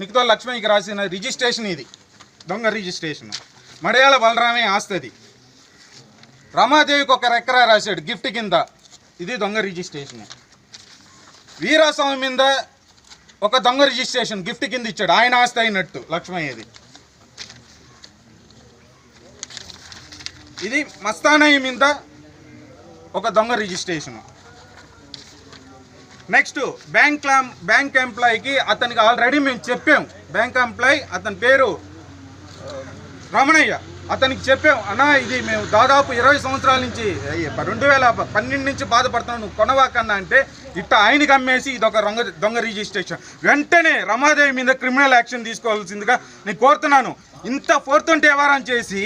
మిగతా లక్ష్మణ్కి రాసిన రిజిస్ట్రేషన్ ఇది. దొంగ రిజిస్ట్రేషన్. మడయాళ బలరామే ఆస్తది. రమాదేవికి ఒక ఎకరా రాశాడు గిఫ్ట్ కింద. ఇది దొంగ రిజిస్ట్రేషన్. వీరాస్వామి మీద ఒక దొంగ రిజిస్ట్రేషన్ గిఫ్ట్ కింద ఇచ్చాడు. ఆయన ఆస్తి అయినట్టు లక్ష్మయ్యది. ఇది మస్తానయ్య మీద ఒక దొంగ registration. Next bank claim bank ఎంప్లాయీకి అతనికి ఆల్రెడీ మేము చెప్పాం. బ్యాంక్ ఎంప్లాయీ అతని పేరు రమణయ్య. అతనికి చెప్పాం అన్నా ఇది మేము దాదాపు ఇరవై సంవత్సరాల నుంచి అయ్య, రెండు వేల పన్నెండు నుంచి బాధపడుతున్నాం నువ్వు కొనవాకన్నా అంటే ఇట్ట ఆయనకి అమ్మేసి ఇది ఒక దొంగ దొంగ రిజిస్ట్రేషన్. వెంటనే రమాదేవి మీద క్రిమినల్ యాక్షన్ తీసుకోవాల్సిందిగా నేను కోరుతున్నాను. ఇంత ఫోర్త్ వ్యవహారం చేసి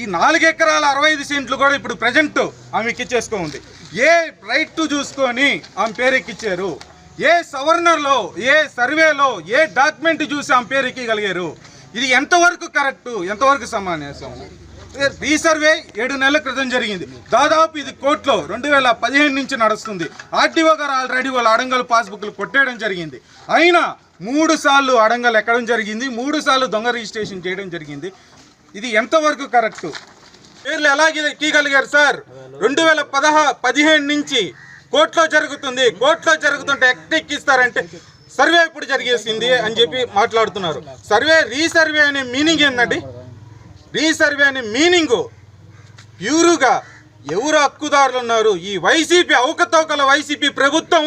ఈ నాలుగు ఎకరాల అరవై ఐదు సెంట్లు కూడా ఇప్పుడు ప్రజెంట్ ఆమెకి ఇచ్చేసుకోండి ఏ రైట్ టు చూసుకొని ఆమె పేరెక్కిచ్చారు. ఏ సవర్నర్లో ఏ సర్వేలో ఏ డాక్యుమెంట్ చూసి ఆమె పేరెక్కగలిగారు ఇది ఎంతవరకు కరెక్టు ఎంతవరకు సమానేసం రీసర్వే ఏడు నెలల క్రితం జరిగింది. దాదాపు ఇది కోర్టులో రెండు వేల పదిహేను నుంచి నడుస్తుంది. ఆర్టీఓ గారు ఆల్రెడీ వాళ్ళ అడంగల్ పాస్బుక్లు కొట్టేయడం జరిగింది. అయినా మూడు సార్లు అడంగల్ ఎక్కడం జరిగింది. మూడు సార్లు దొంగ రిజిస్ట్రేషన్ చేయడం జరిగింది. ఇది ఎంతవరకు కరెక్ట్ పేర్లు ఎలా తీయగలిగారు సార్? రెండు వేల పదహా పదిహేను నుంచి కోర్టులో జరుగుతుంది. కోర్టులో జరుగుతుంటే ఎక్కడ ఎక్కిస్తారంటే సర్వే ఇప్పుడు జరిగేసింది అని చెప్పి మాట్లాడుతున్నారు. సర్వే రీసర్వే అనే మీనింగ్ ఏంటండి రీసర్వే అనే మీనింగు ప్యూరుగా ఎవరు హక్కుదారులు ఉన్నారు? ఈ వైసీపీ అవకతవకల వైసీపీ ప్రభుత్వం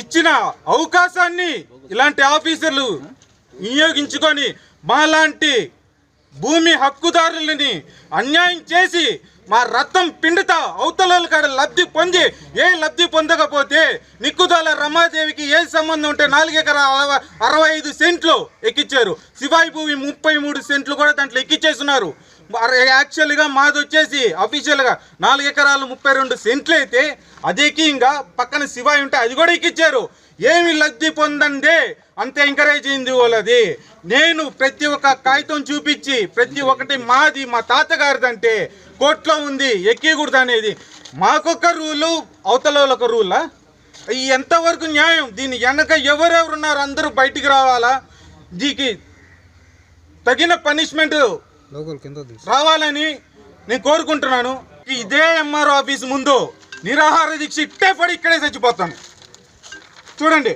ఇచ్చిన అవకాశాన్ని ఇలాంటి ఆఫీసర్లు వినియోగించుకొని మాలాంటి భూమి హక్కుదారులని అన్యాయం చేసి మా రక్తం పిండిత అవతల కాడ లబ్ధి పొంది ఏ లబ్ధి పొందకపోతే నిక్కుదాల రమాదేవికి ఏ సంబంధం ఉంటే నాలుగు అరవై ఐదు సెంట్లు ఎక్కిచ్చారు. శివాయి భూమి ముప్పై మూడు సెంట్లు కూడా దాంట్లో ఎక్కిచ్చేస్తున్నారు. యాక్చువల్గా మాది వచ్చేసి అఫీషియల్గా నాలుగు ఎకరాలు ముప్పై రెండు సెంట్లు అయితే అదేకి ఇంకా పక్కన శివాయి ఉంటే అది కూడా ఎక్కిచ్చారు. ఏమి లబ్ధి పొందండి? అంత ఎంకరేజ్ అయింది వాళ్ళది. నేను ప్రతి ఒక్క కాగితం చూపించి ప్రతి ఒక్కటి మాది మా తాతగారిదంటే కోర్టులో ఉంది ఎక్కకూడదు అనేది. మాకొక రూలు అవతల వాళ్ళొక రూలా? ఎంతవరకు న్యాయం? దీని వెనక ఎవరెవరు ఉన్నారు? అందరూ బయటికి రావాలా? దీనికి తగిన పనిష్మెంట్ రావాలని నేను కోరుకుంటున్నాను. ఇదే ఎంఆర్ఓ ఆఫీస్ ముందు నిరాహార దీక్ష ఇట్టే పడి ఇక్కడే చచ్చిపోతాను. చూడండి.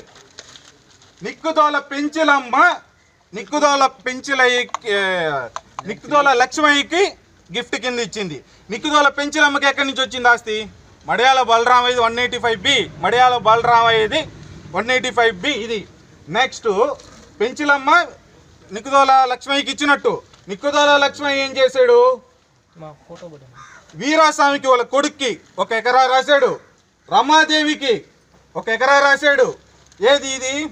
నిక్కుదోల పెంచులమ్మ నిక్కుదోల పెంచులయ్యకి నిక్కుదోల లక్ష్మయ్యకి గిఫ్ట్ కింద ఇచ్చింది. నిక్కుదోల పెంచులమ్మకి ఎక్కడి నుంచి వచ్చింది ఆస్తి? Madiyala బలరామయ్యది one eighty five B Madiyala బలరామయ్యది one eighty five B ఇది. నెక్స్ట్ పెంచులమ్మ నిక్కుదోల లక్ష్మయ్యకి ఇచ్చినట్టు. నిక్కుదోల లక్ష్మయ్య ఏం చేశాడు? వీరాస్వామికి వాళ్ళ కొడుక్కి ఒక ఎకరా రాశాడు. రమాదేవికి ఒక ఎకరా రాశాడు. ఏది ఇది?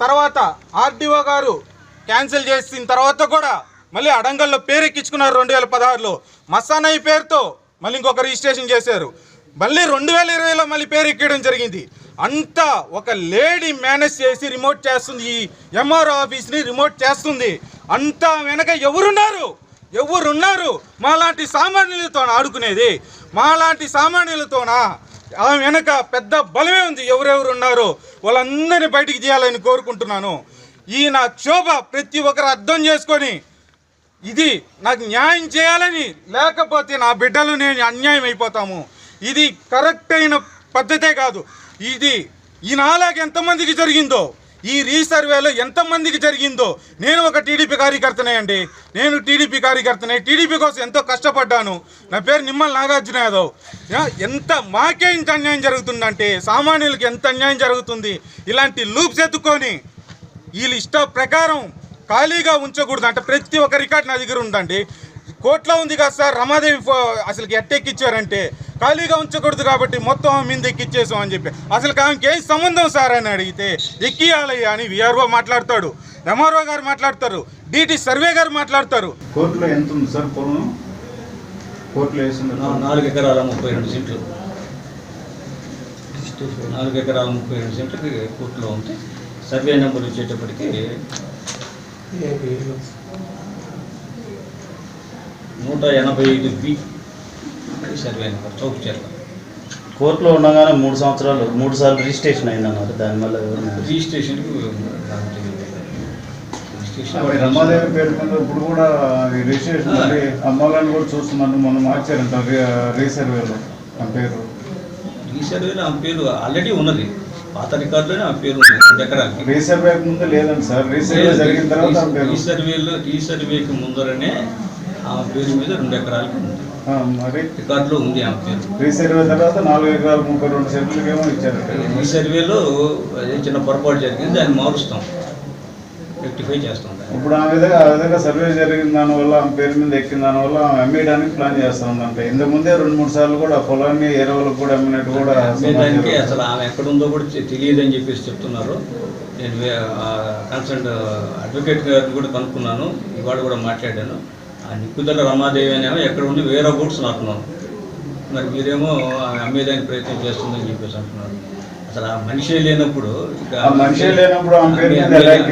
తర్వాత ఆర్డీఓ గారు క్యాన్సిల్ చేసిన తర్వాత కూడా మళ్ళీ అడంగల్లో పేరెక్కించుకున్నారు రెండు వేల పదహారులో. మసానయ్య పేరుతో మళ్ళీ ఇంకొక రిజిస్ట్రేషన్ చేశారు. మళ్ళీ రెండు వేల ఇరవైలో మళ్ళీ పేరు ఎక్కడం జరిగింది. అంతా ఒక లేడీ మేనేజ్ చేసి రిమోట్ చేస్తుంది. ఈ ఎంఆర్ఓ ఆఫీస్ని రిమోట్ చేస్తుంది. అంతా వెనక ఎవరున్నారు? ఎవరున్నారు? మాలాంటి సామాన్యులతో ఆడుకునేది? మాలాంటి సామాన్యులతోనా? ఆ వెనక పెద్ద బలమే ఉంది. ఎవరెవరు ఉన్నారో వాళ్ళందరినీ బయటికి తీయాలని కోరుకుంటున్నాను. ఈ నా క్షోభ ప్రతి ఒక్కరు అర్థం చేసుకొని ఇది నాకు న్యాయం చేయాలని లేకపోతే నా బిడ్డలు నేను అన్యాయం అయిపోతాము. ఇది కరెక్ట్ అయిన పద్ధతే కాదు. ఇది ఈ ఎంతమందికి జరిగిందో ఈ రీసర్వేలో ఎంతమందికి జరిగిందో నేను ఒక టీడీపీ కార్యకర్తనే అండి. నేను టీడీపీ కార్యకర్తనే. టీడీపీ కోసం ఎంతో కష్టపడ్డాను. నా పేరు నిమ్మల నాగార్జున యాదవ్. ఎంత మాకే ఇంత అన్యాయం జరుగుతుందంటే సామాన్యులకి ఎంత అన్యాయం జరుగుతుంది? ఇలాంటి లూప్స్ ఎత్తుకొని వీళ్ళ ఇష్ట ప్రకారం ఖాళీగా ఉంచకూడదు అంటే ప్రతి ఒక్క రికార్డ్ నా దగ్గర ఉందండి. కోట్లో ఉంది కదా సార్ రమాదేవి ఫో అసలు ఎట్టెక్కిచ్చారంటే ఖాళీగా ఉంచకూడదు కాబట్టి మొత్తం ఆమె మీద ఎక్కిచ్చేసాం అని చెప్పి. అసలు ఆమెకి ఏం సంబంధం సార్ అని అడిగితే ఎక్కియాలయ్యా అని విఆర్ఓ మాట్లాడతాడు. ఎంఆర్ఓ గారు మాట్లాడతారు. డిటి సర్వే గారు మాట్లాడతారు. కోర్టులో ఎంత ఉంది సార్ పొలం? కోర్టులో నాలుగు ఎకరాల ముప్పై రెండు సెంట్లు. నాలుగు ఎకరాల ముప్పై రెండు సెంట్లకి కోర్టులో ఉంది సర్వే నెంబర్ వచ్చేటప్పటికి నూట ఎనభై ఐదు బి సర్వే నెంబర్ చౌక్ చేత కోర్టులో ఉండగానే మూడు సంవత్సరాలు మూడు సార్లు రిజిస్ట్రేషన్ అయిందన్నారు దానివల్ల. మరి రమాదేవి పేరు మీద ఇప్పుడు కూడా ఈ రిజిస్ట్రేషన్ అమ్మాలని కూడా చూస్తున్నాను. మొన్న మార్చారంట. రీసర్వేలో. ఆ పేరు. ఈ సర్వేలో ఆమె పేరు ఆల్రెడీ ఉన్నది. పాత రికార్డులోనే ఆమె పేరు ఉంది రెండు ఎకరాలకి. రీసర్వే ముందు లేదండి సార్. రీసర్వే జరిగిన తర్వాత ఆ పేరు. ఈ సర్వేలో ఈ సర్వేకి ముందరనే ఆమె పేరు మీద రెండు ఎకరాలకి ఉంది. మరి రికార్డులో ఉంది ఆమె పేరు. రీసర్వే తర్వాత నాలుగు ఎకరాలు ముప్పై రెండు సెంట్లకి ఏమో ఇచ్చారంట ఈ సర్వేలో అదే చిన్న పొరపాటు జరిగింది దాన్ని మారుస్తాం. రెక్టిఫై చేస్తాం. ఇప్పుడు ఆ విధంగా ఆ విధంగా సర్వే జరిగిన దానివల్ల ఆమె పేరు మీద ఎక్కిన దానివల్ల ఆమె అమ్మేయడానికి ప్లాన్ చేస్తా ఉందంట ఇంతకు ముందే రెండు మూడు సార్లు కూడా పొలాన్ని ఎరువులకు కూడా అమ్మినట్టు కూడా సమాచారం. అసలు ఆమె ఎక్కడుందో కూడా తె- తెలియదని చెప్పేసి చెప్తున్నారు. నేను కన్సర్న్ అడ్వకేట్ గారిని కూడా కనుక్కున్నాను. ఇవాళ కూడా మాట్లాడాను. ఆ నిక్కుదల రమాదేవి అనేమో ఎక్కడ ఉండి వేరే బూట్స్ నాటున్నాను మరి మీరేమో ఆమె అమ్మేదానికి ప్రయత్నం చేస్తుందని చెప్పేసి అంటున్నారు. అసలు ఆ మనిషే లేనప్పుడు మనిషి లేనప్పుడు సార్?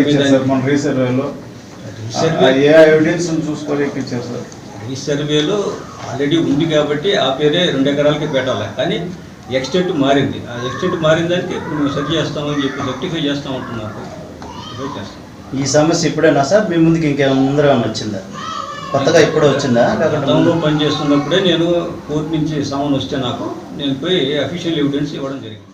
ఈ సర్వే ఏ ఎవిడెన్స్ చూసుకొని ఎక్కించారు సార్? ఈ సర్వేలో ఆల్రెడీ ఉంది కాబట్టి ఆ పేరే రెండు ఎకరాలకి పెట్టాలి. కానీ ఎక్స్టెంట్ మారింది. ఆ ఎక్స్టెంట్ మారిన దానికి ఇప్పుడు మేము సరి చేస్తామని చెప్పి రెక్టిఫై చేస్తామంటున్నారు ఈ సమస్య ఇప్పుడేనా సార్? మీ ముందుకి ఇంకేమైనా ముందర ఏమైనా వచ్చిందా? కొత్తగా ఇప్పుడే వచ్చిందా? గతంలో పనిచేస్తున్నప్పుడే నేను కోర్టు నుంచి సమన్ వస్తే నాకు నేను పోయి అఫీషియల్ ఎవిడెన్స్ ఇవ్వడం జరిగింది.